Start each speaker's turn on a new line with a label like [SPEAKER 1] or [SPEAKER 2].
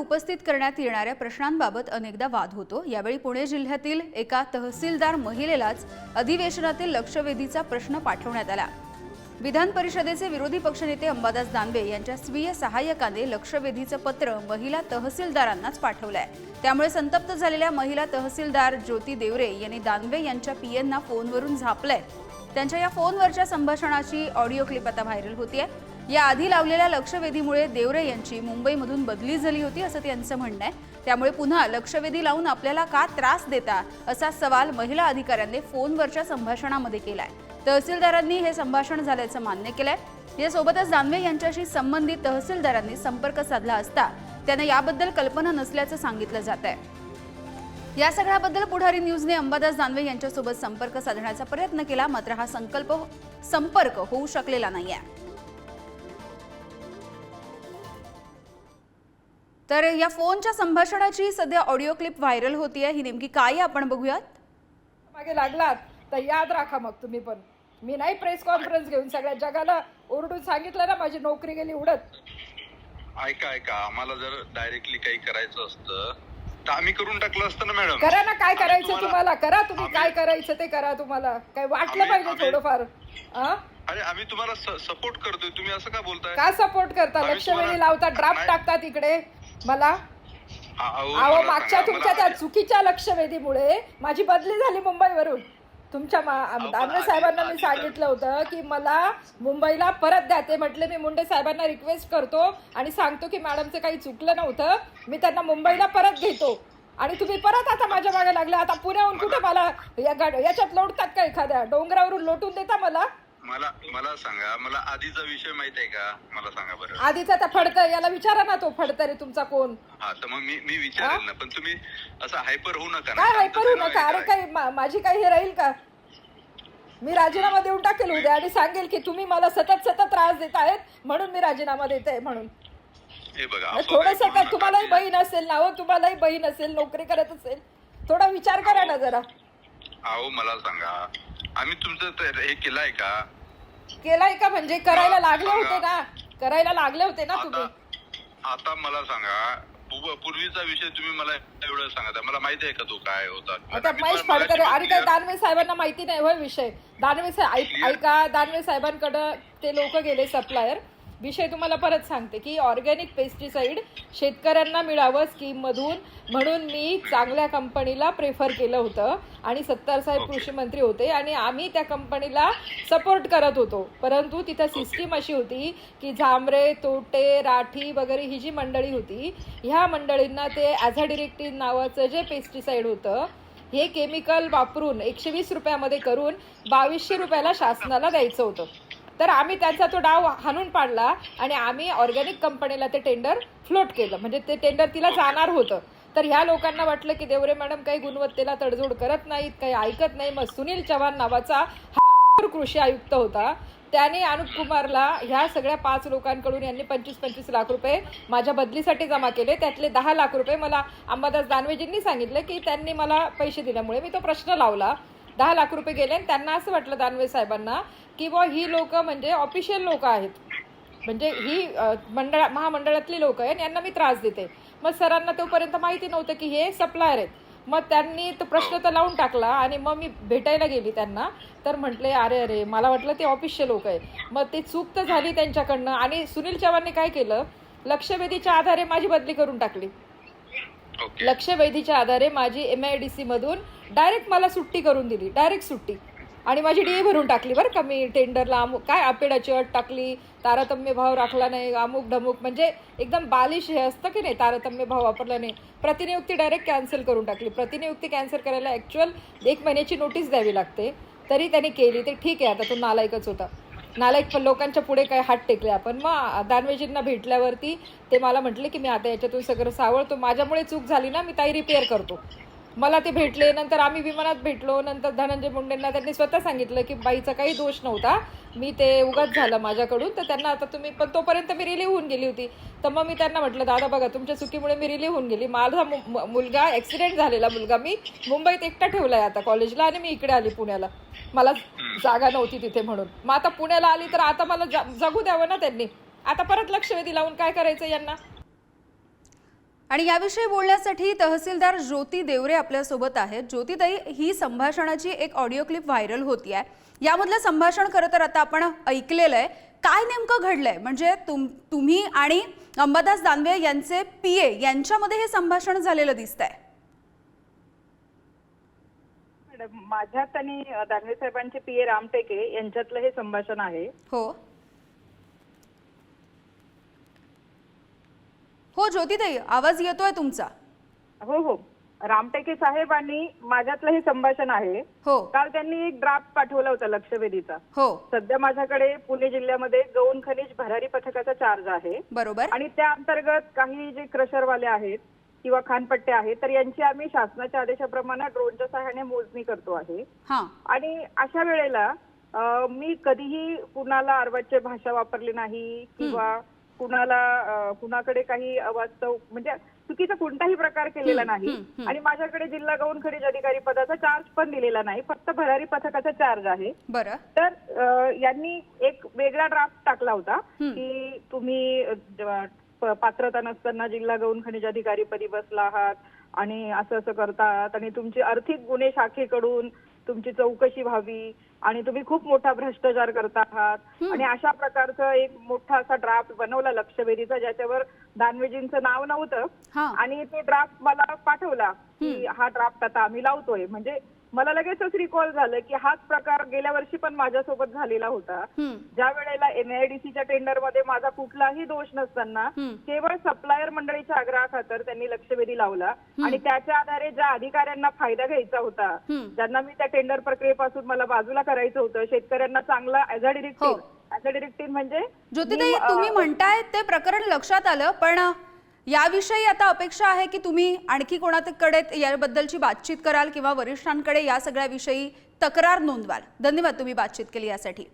[SPEAKER 1] उपस्थित करण्यात येणाऱ्या प्रश्नांबाबत अनेकदा वाद होतो. यावेळी पुणे जिल्ह्यातील एका तहसीलदार महिलेलाच अधिवेशनातील लक्षवेधीचा प्रश्न पाठवण्यात आला. विधान परिषदेचे विरोधी पक्षनेते अंबादास दानवे यांच्या स्वीय सहाय्यकाने लक्षवेधीचं पत्र महिला तहसीलदारांनाच पाठवलंय. त्यामुळे संतप्त झालेल्या महिला तहसीलदार ज्योती देवरे यांनी दानवे यांच्या पीएनना फोनवरून झापलंय. त्यांच्या या फोनवरच्या संभाषणाची ऑडिओ क्लिप आता व्हायरल होतीये. या आधी लावलेल्या लक्षवेधीमुळे देवरे यांची मुंबईमधून बदली झाली होती असं त्यांचं म्हणणं आहे. त्यामुळे पुन्हा लक्षवेधी लावून आपल्याला का त्रास देता असा सवाल महिला अधिकाऱ्यांनी फोनवरच्या संभाषणामध्ये केलाय. तहसीलदारांनी हे संभाषण झाल्याचं मान्य केलंय. यासोबतच दानवे यांच्याशी संबंधित तहसीलदारांनी संपर्क साधला असता त्यांना याबद्दल कल्पना नसल्याचं सांगितलं जात आहे. या सगळ्याबद्दल पुढारी न्यूजने अंबादास दानवे यांच्यासोबत संपर्क साधण्याचा प्रयत्न केला मात्र हा संकल्प संपर्क होऊ शकलेला नाही आहे तर या फोनच्या संभाषणाची सध्या ऑडिओ क्लिप व्हायरल होतीये. ही नेमकी काय आहे आपण बघूयात.
[SPEAKER 2] मागे लागलात. तर याद राखा मग तुम्ही पण. मी नाही प्रेस कॉन्फरन्स घेऊन सगळ्या जगाला ओरडून सांगितलं ना माझी नोकरी गेली उडत.
[SPEAKER 3] ऐका ऐका. आम्हाला जर डायरेक्टली काही करायचं असतं तर आम्ही करून टाकलं असतं ना मॅडम
[SPEAKER 2] करा ना काय करायचं
[SPEAKER 3] तुम्हाला-
[SPEAKER 2] करा तुम्ही
[SPEAKER 3] आम्ही-
[SPEAKER 2] काय करायचं ते करा तुम्हाला. काय वाटलं
[SPEAKER 3] आम्ही-
[SPEAKER 2] पाहिजे
[SPEAKER 3] आम्ही-
[SPEAKER 2] थोडंफार. हा?
[SPEAKER 3] अरे आम्ही तुम्हाला सपोर्ट करतोय. तुम्ही असं का बोलताय?
[SPEAKER 2] का सपोर्ट करता?
[SPEAKER 3] आम्ही
[SPEAKER 2] लक्षवेधी
[SPEAKER 3] तुम्हाला-
[SPEAKER 2] लावता ड्राफ्ट
[SPEAKER 3] नाही.
[SPEAKER 2] टाकतात इकडे. मला?
[SPEAKER 3] अहो,
[SPEAKER 2] मागच्या तुमच्या त्या चुकीच्या लक्षवेधीमुळे माझी बदली झाली मुंबईवरून. तुमच्या
[SPEAKER 3] आधी-
[SPEAKER 2] साहेबांना मी सांगितलं होतं की मला मुंबईला परत द्या. ते म्हटले मी मुंडे साहेबांना रिक्वेस्ट करतो आणि सांगतो की मॅडमचं काही चुकलं नव्हतं. मी त्यांना मुंबईला परत घेतो. आणि तुम्ही परत आता माझ्या मागे लागले. आता पुण्याहून कुठे मला या गाड- याच्यात लोटतात का एखाद्या? डोंगरावरून लोटून देता मला?
[SPEAKER 3] मला मला सांगा मला आधीचा विषय माहीत आहे का? मला सांगा बरं.
[SPEAKER 2] आधीचा त्या फडतर याला विचारा ना तो फडतरी तुमचा कोण.
[SPEAKER 3] हा तर मग मी मी विचारेल ना पण तुम्ही असं हायपर होऊ नका ना.
[SPEAKER 2] काय हायपर होऊ नका? अरे
[SPEAKER 3] काय-
[SPEAKER 2] काही मा- माझी काही हे राहील का? मी राजीनामा देऊन टाकेल उद्या आणि सांगेल की तुम्ही मला सतत सतत त्रास देत आहेत म्हणून मी राजीनामा देते म्हणून.
[SPEAKER 3] हे बघा असं
[SPEAKER 2] थोडंसं
[SPEAKER 3] काही
[SPEAKER 2] का
[SPEAKER 3] बोलू
[SPEAKER 2] तुम्हालाही. बहीण असेल ना हो तुम्हालाही बहीण असेल नोकरी करत असेल. थोडा विचार करा ना जरा.
[SPEAKER 3] अहो मला सांगा आम्ही तुमचं हे केलंय का?
[SPEAKER 2] केलाय का? म्हणजे करायला लागले होते ना करायला लागले होते ना तुम्ही?
[SPEAKER 3] आता आता मला सांगा पूर्व- पूर्वीचा विषय तुम्ही मला एवढं सांगा मला माहिती आहे का तो काय होता?
[SPEAKER 2] आता
[SPEAKER 3] मी
[SPEAKER 2] महेश फडकर आणि काय दानवे साहेबांना माहिती नाही होय विषय. दानवे साहेब. ऐका दानवे साहेबांकडं ते लोक गेले सप्लायर विषय तुम्हाला परत सांगते की ऑर्गॅनिक पेस्टिसाइड शेतकऱ्यांना मिळावं स्कीम मधून म्हणून मी चांगल्या कंपनीला प्रेफर केलं होतं आणि सत्तार साहेब
[SPEAKER 3] Okay.
[SPEAKER 2] कृषी मंत्री होते आणि आम्ही त्या कंपनीला सपोर्ट करत होतो परंतु तिथं सिस्टीम अशी होती की झांबरे तोटे राठी वगैरे ही जी मंडळी होती ह्या मंडळींना ते ॲझा डिरेक्टिव्ह नावाचं जे पेस्टिसाइड होतं हे केमिकल वापरून एकशे वीस रुपयामध्ये करून बावीसशे रुपयाला शासनाला द्यायचं होतं तर आम्ही त्यांचा तो डाव हाणून पाडला आणि आम्ही ऑर्गॅनिक कंपनीला ते टेंडर फ्लोट केलं. म्हणजे ते टेंडर तिला जाणार होतं. तर ह्या लोकांना वाटलं की देवरे मॅडम काही गुणवत्तेला तडजोड करत नाहीत काही ऐकत नाही. मग सुनील चव्हाण नावाचा हा कृषी आयुक्त होता. त्याने अनुप कुमारला ह्या सगळ्या पाच लोकांकडून यांनी पंचवीस पंचवीस लाख रुपये माझ्या बदलीसाठी जमा केले. त्यातले दहा लाख रुपये मला अंबादास दानवेजींनी सांगितलं की त्यांनी मला पैसे दिल्यामुळे मी तो प्रश्न लावला. दहा लाख रुपये गेले आणि त्यांना असं वाटलं दानवे साहेबांना की बुवा ही लोक म्हणजे ऑफिशियल लोक आहेत. म्हणजे ही मंडळा महामंडळातली लोक आहेत यांना मी त्रास देते. मग सरांना तोपर्यंत माहिती नव्हतं की हे सप्लायर आहेत. मग त्यांनी तो प्रश्न तर लावून टाकला आणि मग मी भेटायला गेली त्यांना. तर म्हटले अरे अरे मला वाटलं ते ऑफिसचे लोक आहे मग ते चूक तर झाली त्यांच्याकडनं आणि सुनील चव्हाणने काय केलं? लक्षवेधीच्या आधारे माझी बदली करून टाकली. लक्षवेधीच्या आधारे माझी एम आय डी सी मधून डायरेक्ट मला सुट्टी करून दिली. डायरेक्ट सुट्टी. आणि माझी डी भरून टाकली बरं का मी टेंडरला अमुक काय आपेडाची अट टाकली. तारतम्य भाव राखला नाही. अमुक ढमुक म्हणजे एकदम बालिश हे असतं की नाही? तारतम्य भाव वापरला नाही. प्रतिनियुक्ती डायरेक्ट कॅन्सल करून टाकली. प्रतिनियुक्ती कॅन्सल करायला ॲक्च्युअल एक महिन्याची नोटीस द्यावी लागते. तरी त्याने केली. ते ठीक आहे. आता तो नालायकच होता. नालायक पण लोकांच्या पुढे काय हात टेकले आपण. मग दानवेजींना भेटल्यावरती ते मला म्हटले की मी आता याच्यातून सगळं सावळतो माझ्यामुळे चूक झाली ना मी ताई रिपेअर करतो. मला ते भेटले नंतर आम्ही विमानात भेटलो नंतर धनंजय मुंडेंना त्यांनी स्वतः सांगितलं की बाईचा काही दोष नव्हता. मी ते उगाच झालं माझ्याकडून. तर त्यांना आता तुम्ही पण तोपर्यंत मी रिलीव्ह होऊन गेली होती. तर मग मी त्यांना म्हटलं दादा बघा तुमच्या चुकीमुळे मी रिलीव्ह होऊन गेली. माझा मु- मुलगा ॲक्सिडेंट झालेला मुलगा मी मुंबईत एकटा ठेवलाय आता कॉलेजला आणि मी इकडे आली पुण्याला. मला जागा नव्हती तिथे म्हणून. मग आता पुण्याला आली तर आता मला जा- जगू द्यावं ना त्यांनी? आता परत लक्षवेधी लावून काय करायचं यांना?
[SPEAKER 1] आणि याविषयी बोलण्यासाठी तहसीलदार ज्योती देवरे आपल्यासोबत आहेत. ज्योतिताई ही संभाषणाची एक ऑडिओ क्लिप व्हायरल होती आहे यामधलं संभाषण खरं तर आता आपण ऐकलेलं आहे. काय नेमकं घडलंय? म्हणजे तुम तुम्ही आणि अंबादास दानवे यांचे पी ए यांच्यामध्ये हे संभाषण झालेलं दिसतंय.
[SPEAKER 4] मॅडम माझ्यात आणि दानवे साहेबांचे पी ए रामटेके यांच्यातलं हे संभाषण आहे.
[SPEAKER 1] हो. हो ज्योतिताई आवाज येतोय तुमचा.
[SPEAKER 4] हो हो. रामटेके साहेब आणि माझ्यातलं हे संभाषण आहे.
[SPEAKER 1] हो.
[SPEAKER 4] काल त्यांनी एक ड्राफ्ट पाठवला होता लक्षवेधीचा.
[SPEAKER 1] हो.
[SPEAKER 4] सध्या माझ्याकडे पुणे जिल्ह्यामध्ये गौण खनिज भरारी पथकाचा चार्ज आहे.
[SPEAKER 1] बरोबर.
[SPEAKER 4] आणि त्या अंतर्गत काही जे क्रशरवाले आहेत किंवा खानपट्टे आहेत तर यांची आम्ही शासनाच्या आदेशाप्रमाणे ड्रोनच्या सहाय्याने मोजणी करतो आहे.
[SPEAKER 1] हां.
[SPEAKER 4] आणि अशा वेळेला अ, मी कधीही कुणाला अर्वाच्य भाषा वापरली नाही किंवा कुणाला कुणाकडे काही अवास्तव म्हणजे चुकीचा कोणताही प्रकार केलेला नाही. आणि माझ्याकडे जिल्हा गौण खनिज अधिकारी पदाचा चार्ज पण दिलेला नाही फक्त भरारी पथकाचा चार्ज आहे
[SPEAKER 1] बरं
[SPEAKER 4] तर यांनी एक वेगळा ड्राफ्ट टाकला होता. की तुम्ही पात्रता नसताना जिल्हा गौण खनिज अधिकारी पदी बसला आहात आणि असं असं करतात आणि तुमची आर्थिक गुन्हे शाखेकडून तुमची चौकशी व्हावी आणि तुम्ही खूप मोठा भ्रष्टाचार करता आहात आणि अशा प्रकारचं एक मोठा असा ड्राफ्ट बनवला लक्षवेधीचा ज्याच्यावर दानवेजींचं नाव नव्हतं. आणि तो ड्राफ्ट मला पाठवला की हा ड्राफ्ट आता आम्ही लावतोय. म्हणजे मला लगेचच रिकॉल झालं की हाच प्रकार गेल्या वर्षी पण माझ्यासोबत झालेला होता. ज्या वेळेला एनआयडीसीच्या टेंडरमध्ये माझा कुठलाही दोष नसताना. केवळ सप्लायर मंडळीच्या आग्रहाखातर त्यांनी लक्षवेधी लावला आणि त्याच्या आधारे ज्या अधिकाऱ्यांना फायदा घ्यायचा होता. ज्यांना मी त्या टेंडर प्रक्रियेपासून मला बाजूला करायचं होतं शेतकऱ्यांना चांगला as a. Directive as a directive म्हणजे
[SPEAKER 1] ज्योतिताई तुम्ही म्हणताय ते प्रकरण लक्षात आलं पण याविषयी आता अपेक्षा आहे की तुम्ही आणखी कोणाकडे याबद्दलची बातचीत कराल किंवा वरिष्ठांकडे या सगळ्याविषयी तक्रार नोंदवाल? धन्यवाद तुम्ही बातचीत केली यासाठी.